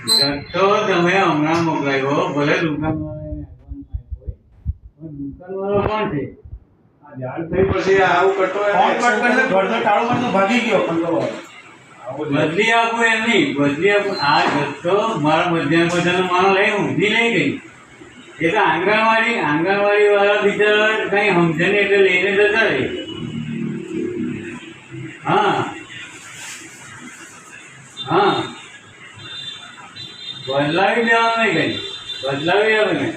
જથ્થો તમે હમણાં મોકલાવ્યો ભલે દુકાનવાળાને. પણ દુકાનવાળો કોણ છે? આ જાણ થઈ પછી આવું કટો ફોન કટ કરીને ઘરનો તાળું મારીને ભાગી ગયો કંટ્રોલ બદલી આપું એમ નહીં. બદલી આપું. આ જથ્થો મારા મધ્યાહન ભોજનનો માણસ લઈ ઊંધી લઈ ગઈ. એટલે આંગણવાડી આંગણવાડી વાળા બિચારા કઈ સમજે નહીં એટલે લઈને જતા રહે. હા. બદલાવી લેવાનું નહીં કઈ. બદલાવી લેવાનું નહીં.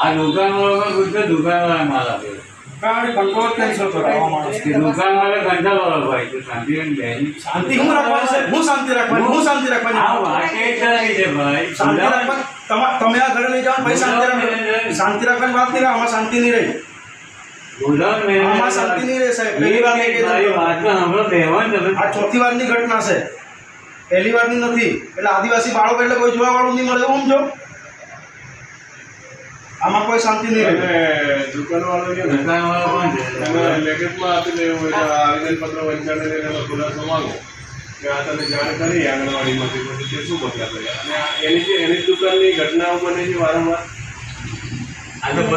આ દુકાનવાળો પૂછતો દુકાનવાળા માલ આપે કારણે કંટ્રોલ કેન્સલ કરો આવા માણસ કે દુકાનવાળા કંટાળો ભાઈ તો શાંતિબેન બેન. શાંતિ હું રાખવાની છે? હું શાંતિ રાખવાની હું શાંતિ આ રાખવાની વાત એ કરાવી છે ભાઈ. શાંતિ રાખવાની? તમા- આ ઘરે લઈ જાઓ ભાઈ શાંતિ રાખવાની. શાંતિ રાખવાની વાત નહીં આમાં શાંતિ નહીં રહી. બોલાવો ને. શાંતિ નહીં રહે સાહેબ. પહેલી વાર. વાત. આ ચોથી વારની ઘટના છે. પહેલી વારની નથી. એટલે આદિવાસી બાળકો એટલે કોઈ જોવા વાળું નહીં મળે. એવું સમજો? આમાં કોઈ શાંતિ નહીં રહે. દુકાનવાળો કોણ છે? એને લેખિતમાં આપી દેવું હોય આવેદનપત્ર વંચાઈને એનો ખુલાસો માંગો. કે આ તમે જાણ કરી આંગણવાડીમાંથી પછી તે શું પગલાં કર્યા અને એની જે એની જ દુકાનની ઘટનાઓ બને છે વારંવાર? પણ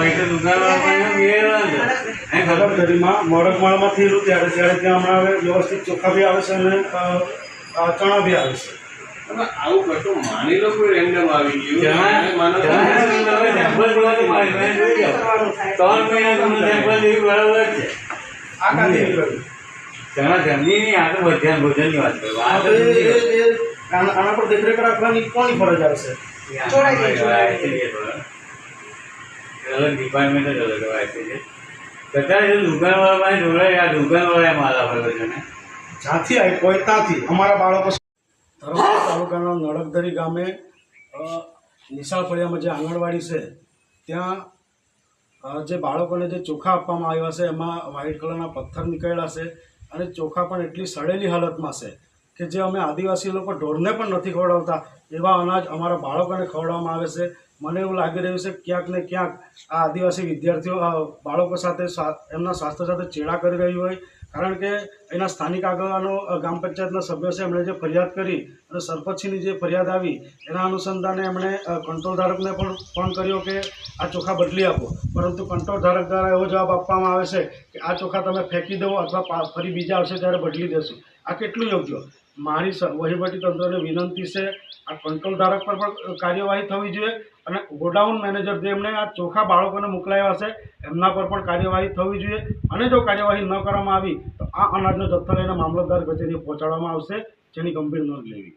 થયેલું ત્યારે ત્યારે ત્યાં હમણાં હવે વ્યવસ્થિત ચોખા બી આવે છે અને ચણા બી આવે છે. હવે આવું ઘટો માની લો કોઈ રેન્ડમ આવી ગયું માનો કે- જણા તમે sample જોવાનું મારી જોઈ જાઓ. ત્રણ મહિના તમને sample જેવી બરાબર જ છે. આ જણા જમની આ તો ભોજનની વાત કરો આના પર દેખરેખ રાખવાની કોની ફરજ આવશે અલગ ડિપાર્ટમેન્ટ જ અલગ હોય છે. જો દુકાનવાળા પાસે જોડાય આ દુકાનવાળા મારા આપેલો છે ને. જ્યાંથી આવી કોઈ ત્યાંથી અમારા બાળકો ધરમપુર તાલુકાના નડકદરી ગામે નિશાળ ફળિયામાં જે આંગણવાડી છે, ત્યાં જે બાળકોને જે ચોખા આપવામાં આવ્યા છે, એમાં વ્હાઇટ કલરના પથ્થર નીકળ્યા છે અને ચોખા પણ એટલી સડેલી હાલતમાં છે. કે જે અમે આદિવાસી લોકો ઢોરને પણ નથી ખવડાવતા એવા અનાજ અમારા બાળકોને ખવડાવવામાં આવે છે. મને એવું લાગી રહ્યું છે ક્યાંક ને ક્યાંક આ આદિવાસી વિદ્યાર્થીઓ બાળકો સાથે એમના સ્વાસ્થ્ય સાથે ચેડા કરી રહ્યું હોય. કારણ કે એના સ્થાનિક આગળનો અ, ગ્રામ પંચાયતના સભ્યો છે એમણે જે ફરિયાદ કરી અને સરપંચની જે ફરિયાદ આવી એના અનુસંધાને એમણે કંટ્રોલ ધારકને પણ ફોન કર્યો કે આ ચોખા બદલી આપો. પરંતુ કંટ્રોલ ધારક દ્વારા એવો જવાબ આપવામાં આવે છે કે આ ચોખા તમે ફેંકી દો અથવા ફરી બીજા આવશે ત્યારે બદલી દેશું. આ કેટલું યોગ્ય? મારી વહીવટી તંત્રને વિનંતી છે, આ કંટ્રોલ ધારક પર પણ કાર્યવાહી થવી જોઈએ અને ગોડાઉન મેનેજર જેમણે આ ચોખા બાળકોને મોકલાયા છે એમના પર પણ કાર્યવાહી થવી જોઈએ. અને જો કાર્યવાહી ન કરવામાં આવી, તો આ અનાજનો જથ્થો લઈને મામલતદાર કચેરીએ પહોંચાડવામાં આવશે, જેની ગંભીર નોંધ લેવી.